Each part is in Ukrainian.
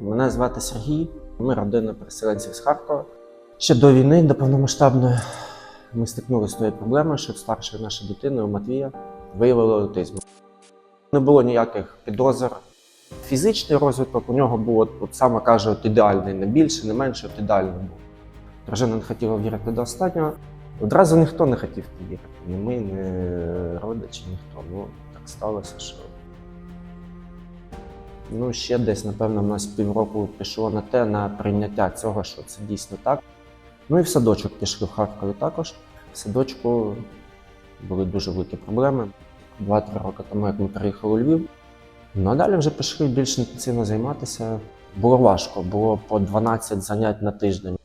Мене звати Сергій, ми родина переселенців з Харкова. Ще до війни, до повномасштабної, ми стикнулися з тою проблемою, що старша наша дитина Матвія виявила аутизм. Не було ніяких підозр. Фізичний розвиток у нього був, от, от саме каже, от ідеальний, не більше, не менше, от ідеальний був. Дружина не хотіла вірити до останнього. Одразу ніхто не хотів вірити. Ні ми, ні родичі, ніхто. Ну, так сталося, що Ну, ще десь, напевно, в нас півроку пішло на те, на прийняття цього, що це дійсно так. Ну і в садочок пішли в Харкові також. В садочку були дуже великі проблеми. Два-три роки тому, як ми приїхали у Львів. Ну а далі вже пішли більш інтенсивно займатися. Було важко, було по 12 занять на тиждень.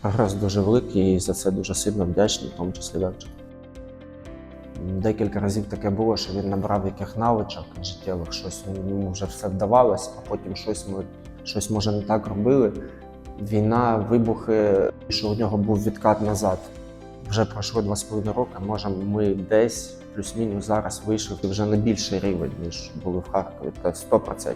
Прогрес дуже великий і за це дуже сильно вдячний, в тому числі Левчику. Декілька разів таке було, що він набрав яких навичок життєвих, щось йому вже все вдавалось, а потім щось ми щось може не так робили. Війна, вибухи, що у нього був відкат назад. Вже пройшло два з половиною роки. Може, ми десь плюс-мінус зараз вийшли вже на більший рівень, ніж були в Харкові. Це 100%.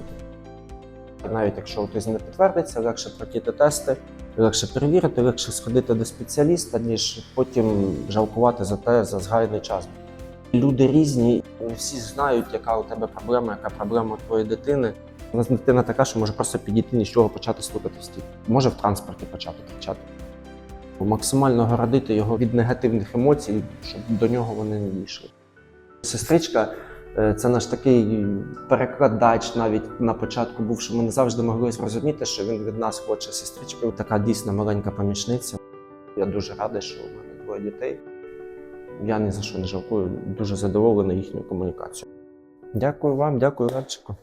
Навіть якщо аутизм не підтвердиться, легше пройти тести, легше перевірити, легше сходити до спеціаліста, ніж потім жалкувати за те за згайний час. Люди різні, не всі знають, яка у тебе проблема, яка проблема твоєї дитини. У нас дитина така, що може просто підійти ні з чого почати стукати в стіл. Може в транспорті почати кричати. Максимально огородити його від негативних емоцій, щоб до нього вони не дійшли. Сестричка е, це наш такий перекладач навіть на початку був, що ми не завжди могли зрозуміти, що він від нас хоче сестричка. Така дійсно маленька помічниця. Я дуже радий, що у мене двоє дітей. Я ні за що не жалкую, дуже задоволений їхньою комунікацією. Дякую вам, дякую, Радчику.